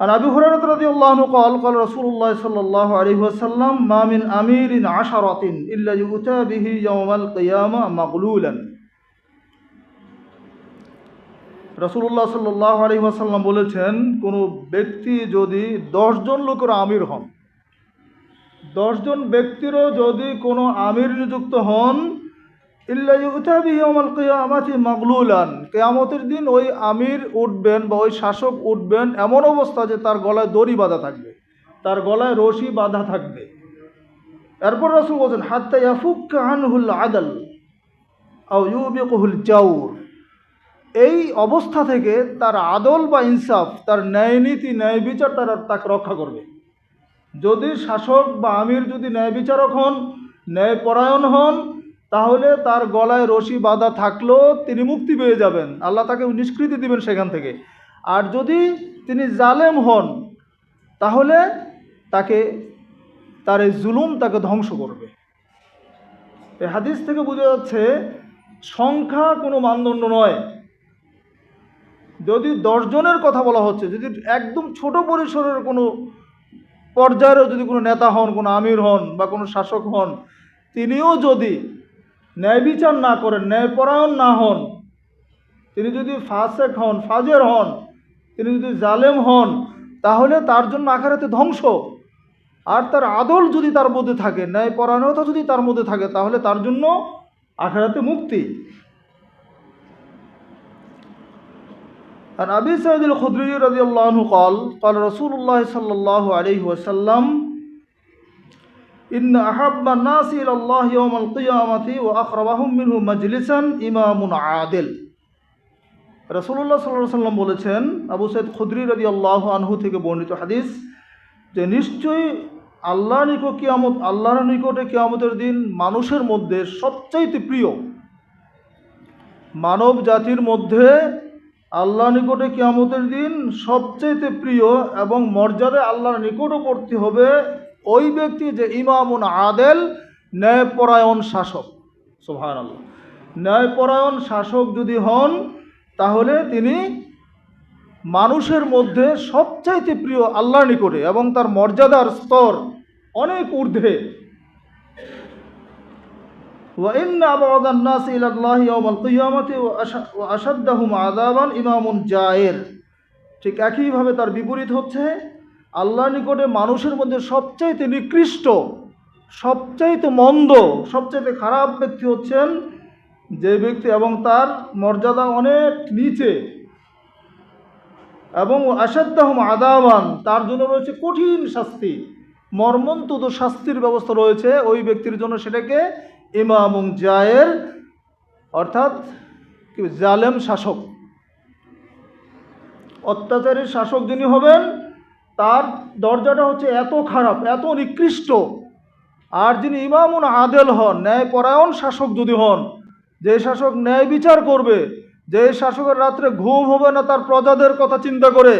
আর আবু হুরারত রাজি আল্লাহনু call call রসুল্লাহ সাল্লাহ আলহি আসাল্লাম মামিন আমির ইন আশারতিন ইল্লা বিহি ইয়ামাল কিয়ামা মাগলুলান রসুল্লাহ সাল্লাহ আলহি আসাল্লাম বলেছেন, কোনো ব্যক্তি যদি দশজন লোকের আমির হন, দশজন ব্যক্তিরও যদি কোনো আমির নিযুক্ত হন ইল্লাহমাল কেয়ামাতি মাগলুলান। কেয়ামতের দিন ওই আমির উঠবেন বা ওই শাসক উঠবেন এমন অবস্থা যে তার গলায় দড়ি বাঁধা থাকবে, তার গলায় রশি বাঁধা থাকবে। এরপর রসুল বলছেন, হাত্তা ইয়াফুক আনহুল আদাল আউ ইউবিকুহুল জাউর। এই অবস্থা থেকে তার আদল বা ইনসাফ, তার ন্যায় নীতি, ন্যায় বিচার তারা তাকে রক্ষা করবে। যদি শাসক বা আমির যদি ন্যায় বিচারক হন ন্যায় পরায়ণ হন তাহলে তার গলায় রশি বাঁধা থাকলেও তিনি মুক্তি পেয়ে যাবেন। আল্লাহ তাকে নিষ্কৃতি দিবেন সেখান থেকে। আর যদি তিনি জালেম হন, তাহলে তাকে, তার এই জুলুম তাকে ধ্বংস করবে। এই হাদিস থেকে বোঝা যাচ্ছে, সংখ্যা কোনো মানদণ্ড নয়। যদি দশজনের কথা বলা হচ্ছে, যদি একদম ছোট পরিসরের কোনো পর্যায়েরও যদি কোনো নেতা হন, কোনো আমির হন বা কোনো শাসক হন, তিনিও যদি ন্যায় বিচার না করেন ন্যায়পরায়ণ না হন। তিনি যদি ফাসেক হন, ফাজের হন, তিনি যদি জালেম হন, তাহলে তার জন্য আখারাতে ধ্বংস। আর তার আদল যদি তার মধ্যে থাকে ন্যায়পরায়ণতা যদি তার মধ্যে থাকে, তাহলে তার জন্য আখারাতে মুক্তি। আর আবি সাইদুল খুদ্রি রাজি আল্লাহনু কল কল রসুল্লাহ সাল্লাহ আলহি ওয়াসাল্লাম ইন্না আহাব্বা নাস ইলাল্লাহি ইয়াওমাল কিয়ামাতি ওয়া আখরাবাহুম মিনহু মাজলিসান ইমামুন আদিল। রাসূলুল্লাহ সাল্লাল্লাহু আলাইহি সাল্লাম বলেছেন, আবু সাইদ খুদরি রাদিয়াল্লাহু আনহু থেকে বর্ণিত হাদিস যে নিশ্চয়ই আল্লাহ নিকট কিয়ামত, আল্লাহর নিকটে কিয়ামতের দিন মানুষের মধ্যে সবচাইতে প্রিয় মানব জাতির মধ্যে আল্লাহ নিকটে কিয়ামতের দিন সবচেয়ে প্রিয় এবং মর্যাদা আল্লাহর নিকটবর্তী হবে ওই ব্যক্তি যে ইমামুন আদেল ন্যায়পরায়ণ শাসক সোহান আল্লাহ ন্যায়পরায়ণ শাসক যদি হন তাহলে তিনি মানুষের মধ্যে সবচাইতে প্রিয় আল্লাহর নিকটে এবং তার মর্যাদার স্তর অনেক ঊর্ধ্বে وإن أبعد الناس إلى الله يوم القيامة وأش- وأشدهم عذابا إمام جائر ঠিক একইভাবে তার বিপরীত হচ্ছে আল্লাহর নিকটে মানুষের মধ্যে সবচাইতে নিকৃষ্ট, সবচাইতে মন্দ, সবচাইতে খারাপ ব্যক্তি হচ্ছেন যে ব্যক্তি এবং তার মর্যাদা অনেক নিচে। এবং আসাদ্দাহম আদাবান তার জন্য রয়েছে কঠিন শাস্তি। মর্মন্তুদ শাস্তির ব্যবস্থা রয়েছে ওই ব্যক্তির জন্য সেটাকে ইমামুং জায়ের, অর্থাৎ জালেম শাসক। অত্যাচারী শাসক যিনি হবেন তার দরজাটা হচ্ছে এত খারাপ, এত নিকৃষ্ট। আর যিনি ইমামুন আদেল হন, ন্যায়পরায়ণ শাসক যদি হন, যে শাসক ন্যায় বিচার করবে, যে শাসকের রাত্রে ঘুম হবে না তার প্রজাদের কথা চিন্তা করে